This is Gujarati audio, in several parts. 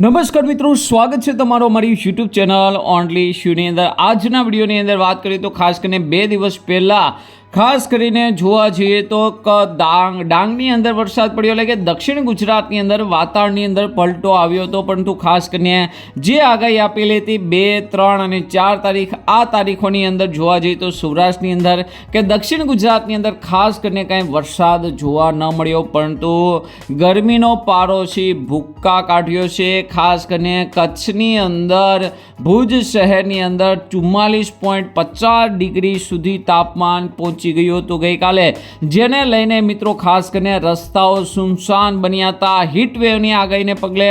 નમસ્કાર મિત્રો, સ્વાગત છે તમારો અમારી યુટ્યુબ ચેનલ ઓનલી શ્યુની અંદર. આજના વિડીયોની અંદર વાત કરીએ તો ખાસ કરીને બે દિવસ પહેલાં ખાસ કરીને જોવા જઈએ તો ડાંગ, ડાંગની અંદર વરસાદ પડ્યો એટલે કે દક્ષિણ ગુજરાતની અંદર વાતાવરણની અંદર પલટો આવ્યો હતો. પરંતુ ખાસ કરીને જે આગાહી આપેલી હતી બે, ત્રણ અને ચાર તારીખ, આ તારીખોની અંદર જોવા જઈએ તો સૌરાષ્ટ્રની અંદર કે દક્ષિણ ગુજરાતની અંદર ખાસ કરીને કાંઈ વરસાદ જોવા ન મળ્યો. પરંતુ ગરમીનો પારો છે, ભૂક્કા કાઢ્યો છે. ખાસ કરીને કચ્છની અંદર, ભુજ શહેરની અંદર ચુમ્માલીસ પોઈન્ટ પચાસ ડિગ્રી સુધી તાપમાન પહોંચી ગયું હતું ગઈકાલે, જેને લઈને મિત્રો ખાસ કરીને રસ્તાઓ સુમસાન બન્યા હતા. હીટવેવની આગાહીને પગલે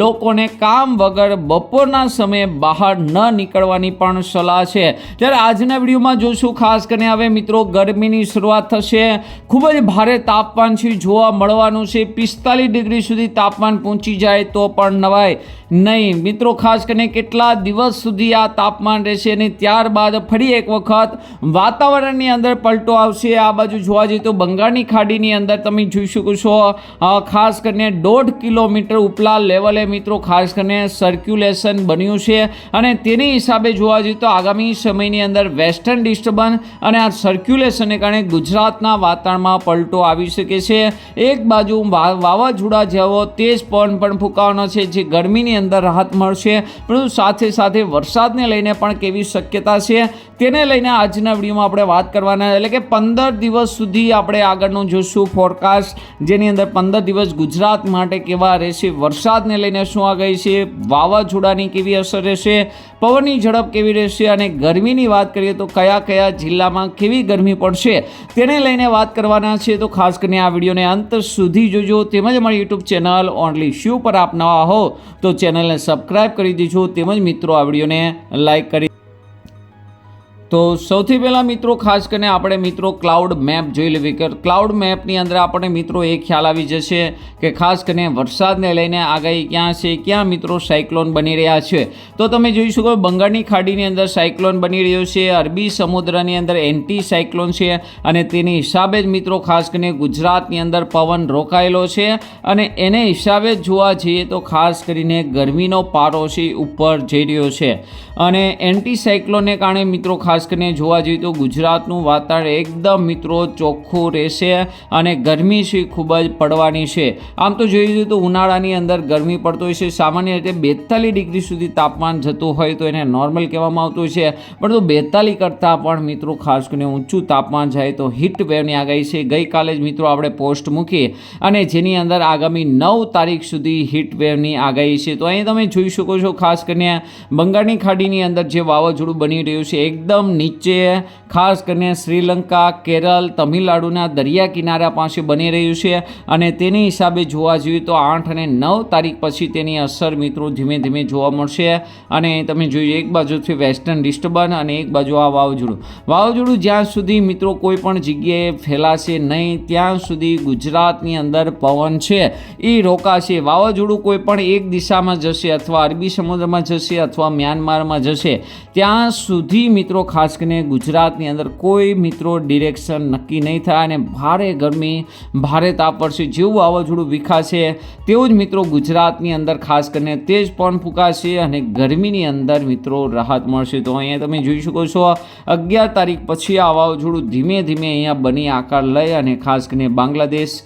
લોકોને કામ વગર બપોરના સમયે બહાર ન નીકળવાની પણ સલાહ છે. ત્યારે આજના વિડીયોમાં જોશું ખાસ કરીને હવે મિત્રો ગરમીની શરૂઆત થશે. ખૂબ જ ભારે તાપમાન છે, જોવા મળવાનું છે. પિસ્તાલીસ ડિગ્રી સુધી તાપમાન પહોંચી જાય તો પણ નવાય નહીં. મિત્રો ખાસ કરીને કેટલા દિવસ સુધી આ તાપમાન રહેશે અને ત્યારબાદ ફરી એક વખત વાતાવરણની અંદર પલટો આવશે. આ બાજુ જોવા જઈએ તો બંગાળની ખાડીની અંદર તમે જોઈ શકો છો ખાસ કરીને દોઢ કિલોમીટર ઉપલા લેવલે મિત્રો ખાસ કરીને સર્ક્યુલેશન બન્યું છે. અને તેની હિસાબે જોવા જઈએ તો આગામી સમયની અંદર વેસ્ટર્ન ડિસ્ટર્બન્સ અને આ સર્ક્યુલેશનને કારણે ગુજરાતના વાતાવરણમાં પલટો આવી શકે છે. એક બાજુ વાવાઝોડા જેવો તેજ પવન પણ ફૂંકાવાનો છે, જે ગરમીની અંદર રાહત મળશે. પરંતુ સાથે સાથે વરસાદને લઈને પણ કેવી શક્યતા છે, તેને લઈને આજના વિડીયોમાં આપણે વાત કરવાના એટલે કે પંદર દિવસ સુધી આપણે આગળનું જોશું ફોરકાસ્ટ જેની અંદર પંદર દિવસ ગુજરાત માટે કેવા રહેશે, વરસાદને લઈને શું આગાહી છે, વાવાઝોડાની કેવી અસર રહેશે, પવનની ઝડપ કેવી રહેશે અને ગરમીની વાત કરીએ તો કયા કયા જિલ્લામાં કેવી ગરમી પડશે તેને લઈને વાત કરવાના છે. તો ખાસ કરીને આ વિડીયોને અંત સુધી જોજો. તેમજ અમારી યુટ્યુબ ચેનલ ઓનલી શ્યુ પર આપ નવા હો તો ચેનલને સબસ્ક્રાઇબ કરી દેજો. તેમજ મિત્રો આ વિડીયોને લાઈક કરી તો સૌથી પહેલાં મિત્રો, ખાસ કરીને આપણે મિત્રો ક્લાઉડ મેપ જોઈ લેવી કે ક્લાઉડ મેપની અંદર આપણે મિત્રો એ ખ્યાલ આવી જશે કે ખાસ કરીને વરસાદને લઈને આગાહી ક્યાં છે, ક્યાં મિત્રો સાયક્લોન બની રહ્યા છે. તો તમે જોઈ શકો બંગાળની ખાડીની અંદર સાયક્લોન બની રહ્યો છે, અરબી સમુદ્રની અંદર એન્ટી સાયક્લોન છે અને તેની હિસાબે જ મિત્રો ખાસ કરીને ગુજરાતની અંદર પવન રોકાયેલો છે અને એને હિસાબે જોવા જઈએ તો ખાસ કરીને ગરમીનો પારો છે ઉપર જઈ રહ્યો છે. અને એન્ટી સાયક્લોનને કારણે મિત્રો ખાસ કરીને જોવા જઈએ તો ગુજરાતનું વાતાવરણ એકદમ મિત્રો ચોખ્ખું રહેશે અને ગરમી છે, ખૂબ જ પડવાની છે. આમ તો જોઈ જોઈએ તો ઉનાળાની અંદર ગરમી પડતો હોય છે. સામાન્ય રીતે બેતાલીસ ડિગ્રી સુધી તાપમાન જતું હોય તો એને નોર્મલ કહેવામાં આવતું છે. પરંતુ બેતાલીસ કરતાં પણ મિત્રો ખાસ કરીને ઊંચું તાપમાન જાય તો હીટ વેવની આગાહી છે. ગઈકાલે જ મિત્રો આપણે પોસ્ટ મૂકી અને જેની અંદર આગામી નવ તારીખ સુધી હીટ વેવની આગાહી છે. તો અહીં તમે જોઈ શકો છો ખાસ કરીને બંગાળની ખાડીની અંદર જે વાવાઝોડું બની રહ્યું છે, એકદમ નીચે, ખાસ કરીને શ્રીલંકા, કેરળ, તમિલનાડુના દરિયા કિનારા પાસે બની રહ્યું છે અને તેની હિસાબે જોવા જોઈએ તો આઠ અને નવ તારીખ પછી તેની અસર મિત્રો ધીમે ધીમે જોવા મળશે અને તમે જોઈએ એક બાજુથી વેસ્ટર્ન ડિસ્ટર્બન અને એક બાજુ આ વાવાઝોડું. વાવાઝોડું જ્યાં સુધી મિત્રો કોઈ પણ જગ્યાએ ફેલાશે નહીં, ત્યાં સુધી ગુજરાતની અંદર પવન છે. એ રોકાશે. વાવાઝોડું કોઈ પણ એક દિશામાં જશે અથવા અરબી સમુદ્રમાં જશે અથવા મ્યાનમારમાં જશે. ત્યાં સુધી મિત્રો ખાસ કરીને ગુજરાતની અંદર કોઈ મિત્રો ડિરેક્શન નક્કી નહીં થાય અને ભારે ગરમી, ભારે તાપ પડશે જેવું વાવાઝોડું વિખાશે, તેવું જ મિત્રો ગુજરાતની અંદર ખાસ કરીને તેજ પણ ફૂંકાશે અને ગરમીની અંદર મિત્રો રાહત મળશે. તો અહીંયા તમે જોઈ શકો છો, અગિયાર તારીખ પછી આ વાવાઝોડું ધીમે ધીમે અહીંયા બની આકાર લઈ અને ખાસ કરીને બાંગ્લાદેશ,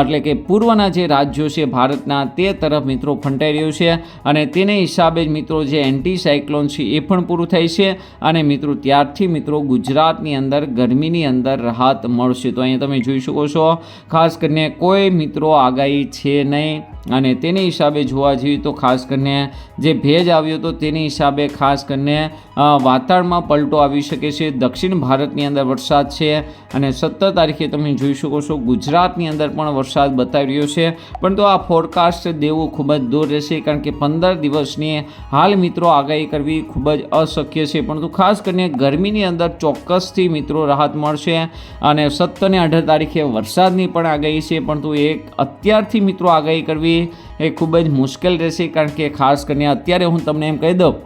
એટલે કે પૂર્વના જે રાજ્યો છે ભારતના, તે તરફ મિત્રો ફંટાઈ રહ્યું છે અને તેને હિસાબે જ મિત્રો જે એન્ટી સાયક્લોન છે એ પણ પૂરું થાય છે અને મિત્રો ત્યારથી મિત્રો, ગુજરાતની અંદર, ગરમીની અંદર રાહત મળશે. તો અહીંયા તમે જોઈ શકો છો, ખાસ કરીને કોઈ મિત્રો આગાહી છે નહીં. અને તેની હિસાબે જોવા જઈએ તો ખાસ કરીને જે ભેજ આવ્યો હતો તેની હિસાબે ખાસ કરીને વાતાવરણમાં પલટો આવી શકે છે. દક્ષિણ ભારતની અંદર વરસાદ છે અને સત્તર તારીખે તમે જોઈ શકો છો ગુજરાતની અંદર પણ વરસાદ બતાવી રહ્યો છે. પરંતુ આ ફોરકાસ્ટ દેવું ખૂબ જ દૂર રહેશે કારણ કે પંદર દિવસની હાલ મિત્રો આગાહી કરવી ખૂબ જ અશક્ય છે. પરંતુ ખાસ કરીને ગરમીની અંદર ચોક્કસથી મિત્રો રાહત મળશે અને સત્તર ને અઢાર તારીખે વરસાદની પણ આગાહી છે. પરંતુ એક અત્યારથી મિત્રો આગાહી કરવી એ ખૂબ જ મુશ્કેલ રહેશે કારણ કે ખાસ કરીને અત્યારે હું તમને એમ કહી દઉં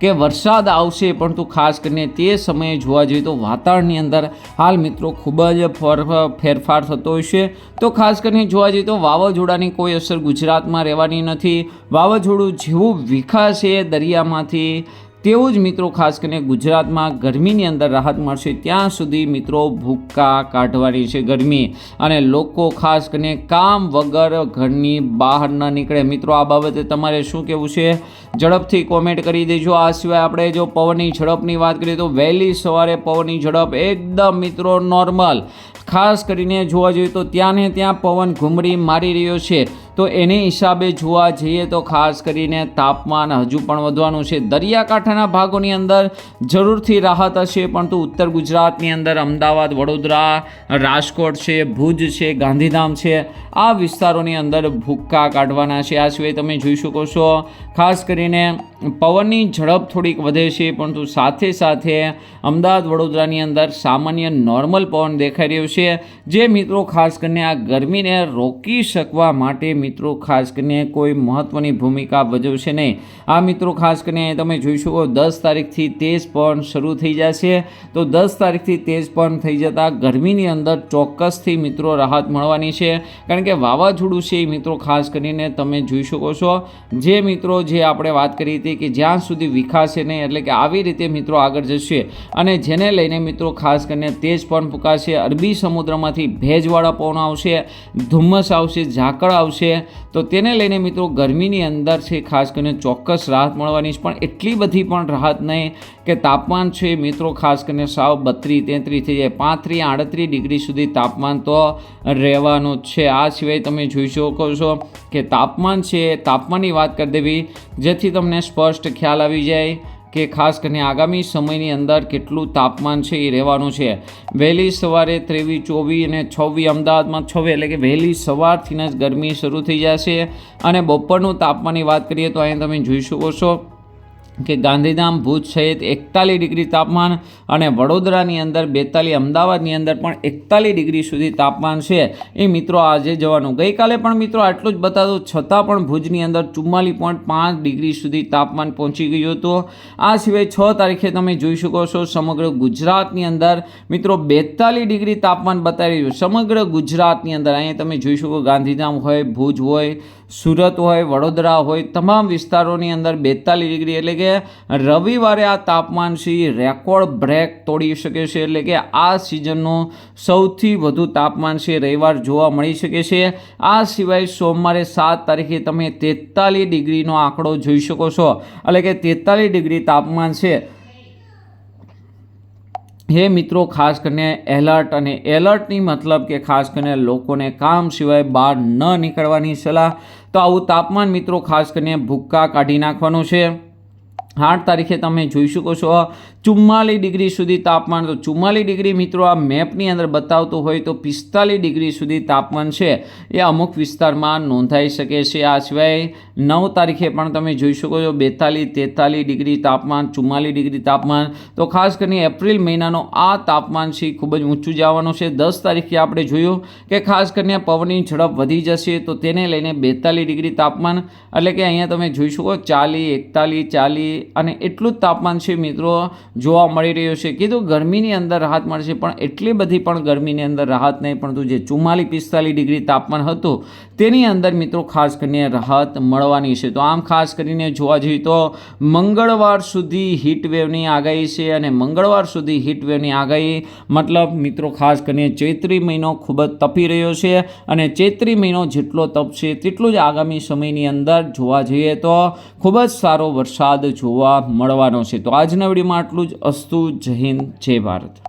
કે વરસાદ આવશે, પરંતુ ખાસ કરીને તે સમયે જોવા જઈએ તો વાતાવરણની અંદર હાલ મિત્રો ખૂબ જ ફર, ફેરફાર થતો છે. તો ખાસ કરીને જોવા જઈએ તો વાવાઝોડાની કોઈ અસર ગુજરાતમાં રહેવાની નથી. વાવાઝોડું જેવું વિખાશે દરિયામાંથી તેવું જ મિત્રો ખાસ કરીને ગુજરાતમાં ગરમીની અંદર રાહત મળશે ત્યાં સુધી મિત્રો ભૂક્કા કાઢવાની છે ગરમી. અને લોકો ખાસ કરીને કામ વગર ઘરની બહાર ન નીકળે. મિત્રો, આ બાબતે તમારે શું કહેવું છે? ઝડપથી કોમેન્ટ કરી દેજો. આ સિવાય આપણે જો પવનની ઝડપની વાત કરીએ તો વહેલી સવારે પવનની ઝડપ એકદમ મિત્રો નોર્મલ ખાસ કરીને જોવા જોઈએ તો ત્યાં ને ત્યાં પવન ઘૂમરી મારી રહ્યો છે. તો એની હિસાબે જોવા જઈએ તો ખાસ કરીને તાપમાન હજુ પણ વધવાનું છે. દરિયાકાંઠાના ભાગોની અંદર જરૂરથી રાહત હશે, પરંતુ ઉત્તર ગુજરાતની અંદર અમદાવાદ, વડોદરા, રાજકોટ છે, ભુજ છે, ગાંધીધામ છે, આ વિસ્તારોની અંદર ભૂક્કા કાઢવાના છે. આ સિવાય તમે જોઈ શકો છો, ખાસ કરીને પવનની ઝડપ થોડીક વધે છે, પરંતુ સાથે સાથે અમદાવાદ, વડોદરાની અંદર સામાન્ય નોર્મલ પવન દેખાઈ રહ્યો છે. જે મિત્રો ખાસ કરીને આ ગરમીને રોકી શકવા માટે મિત્રો, ખાસ કરીને કોઈ મહત્ત્વની ભૂમિકા ભજવશે નહીં. આ મિત્રો, ખાસ કરીને તમે જોઈ શકો, દસ તારીખથી તેજ પણ શરૂ થઈ જશે. તો દસ તારીખથી તેજ પણ થઈ જતાં ગરમીની અંદર ચોક્કસથી મિત્રો રાહત મળવાની છે. કારણ કે વાવાઝોડું છે એ મિત્રો, ખાસ કરીને તમે જોઈ શકો છો. જે મિત્રો, જે આપણે વાત કરી હતી કે જ્યાં સુધી વિખાશે નહીં, એટલે કે આવી રીતે મિત્રો આગળ જશે અને જેને લઈને મિત્રો, ખાસ કરીને તેજ પણ ફૂંકાશે. અરબી સમુદ્રમાંથી ભેજવાળા પવન આવશે, ધુમ્મસ આવશે, ઝાકળ આવશે. તો તેને લઈને મિત્રો ગરમીની અંદર છે, ખાસ કરીને ચોક્કસ રાહત મળવાની પણ એટલી બધી પણ રાહત નહીં કે તાપમાન છે, મિત્રો, ખાસ કરીને સાવ બત્રીસ, તેત્રીસ થઈ જાય. પાંત્રીસ, આડત્રીસ ડિગ્રી સુધી તાપમાન તો રહેવાનું છે. આ સિવાય તમે જોઈ શકો છો કે તાપમાન છે, તાપમાનની વાત કરી દેવી, જેથી તમને સ્પષ્ટ ખ્યાલ આવી જાય. કે ખાસ કરીને આગામી સમયની અંદર કેટલું તાપમાન છે એ રહેવાનું છે. વહેલી સવારે ત્રેવીસ, ચોવીસ અને છવ્વીસ અમદાવાદમાં છવ્વીસ એટલે કે વહેલી સવારથી જ ગરમી શરૂ થઈ જશે. અને બપોરનું તાપમાનની વાત કરીએ તો અહીં તમે જોઈ શકો છો કે ગાંધીધામ, ભુજ સહિત એકતાલીસ ડિગ્રી તાપમાન અને વડોદરાની અંદર બેતાલીસ, અમદાવાદની અંદર પણ એકતાલીસ ડિગ્રી સુધી તાપમાન છે. એ મિત્રો આજે જવાનું. ગઈકાલે પણ મિત્રો આટલું જ બતાવ્યું છતાં પણ ભુજની અંદર ચુમ્માલીસ પોઈન્ટ પાંચ ડિગ્રી સુધી તાપમાન પહોંચી ગયું હતું. આ સિવાય છ તારીખે તમે જોઈ શકો છો, સમગ્ર ગુજરાતની અંદર મિત્રો બેતાલીસ ડિગ્રી તાપમાન બતાવી રહ્યું. સમગ્ર ગુજરાતની અંદર અહીંયા તમે જોઈ શકો ગાંધીધામ હોય, ભુજ હોય, સુરત હોય, વડોદરા હોય, તમામ વિસ્તારોની અંદર બેતાલીસ ડિગ્રી એટલે કે રવિવારે આ તાપમાન છે રેકોર્ડ બ્રેક તોડી શકે છે એટલે કે આ સિઝનનું સૌથી વધુ તાપમાન છે રવિવાર જોવા મળી શકે છે. આ સિવાય સોમવારે સાત તારીખે તમે તેતાલીસ ડિગ્રીનો આંકડો જોઈ શકો છો. એટલે કે તેતાલીસ ડિગ્રી તાપમાન છે. હે મિત્રો, ખાસ કરીને એલર્ટ અને એલર્ટની મતલબ કે ખાસ કરીને લોકોને કામ સિવાય બહાર ન નીકળવાની સલાહ. તો આવું તાપમાન મિત્રો ખાસ કરીને ભૂક્કા કાઢી નાખવાનું છે. આઠ તારીખે તમે જોઈ શકો છો. ચુમ્માલીસ ડિગ્રી સુધી તાપમાન. તો ચુમ્માલીસ ડિગ્રી મિત્રો આ મેપની અંદર બતાવતું હોય તો પિસ્તાલીસ ડિગ્રી સુધી તાપમાન છે. એ અમુક વિસ્તારમાં નોંધાઈ શકે છે. આ સિવાય નવ તારીખે પણ તમે જોઈ શકો છો બેતાલીસ, તેતાલીસ ડિગ્રી તાપમાન, ચુમ્માલીસ ડિગ્રી તાપમાન. તો ખાસ કરીને એપ્રિલ મહિનાનો આ તાપમાન છે ખૂબ જ ઊંચું જવાનું છે. દસ તારીખે આપણે જોયું કે ખાસ કરીને પવનની ઝડપ વધી જશે તો તેને લઈને બેતાલીસ ડિગ્રી તાપમાન. એટલે કે અહીંયા તમે જોઈ શકો ચાલીસ, એકતાલીસ, ચાલીસ અને એટલું જ તાપમાન છે મિત્રો. જોવા મળી રહ્યું છે. કીધું ગરમીની અંદર રાહત મળશે, પણ એટલી બધી પણ ગરમીની અંદર રાહત નહીં. પરંતુ જે ચુમ્માલીસ પિસ્તાલીસ ડિગ્રી તાપમાન હતું, તેની અંદર મિત્રો ખાસ કરીને રાહત મળવાની છે. તો આમ ખાસ કરીને જોવા જઈએ તો મંગળવાર સુધી હીટવેવની આગાહી છે અને મંગળવાર સુધી હીટવેવની આગાહી મતલબ મિત્રો ખાસ કરીને ચૈત્રી મહિનો ખૂબ જ તપી રહ્યો છે અને ચૈત્રી મહિનો જેટલો તપશે તેટલું જ આગામી સમયની અંદર જોવા જઈએ તો ખૂબ જ સારો વરસાદ જોવા મળવાનો છે. તો આજના વિડીયોમાં આટલું જ અસ્તુ જય હિન્દ જય ભારત.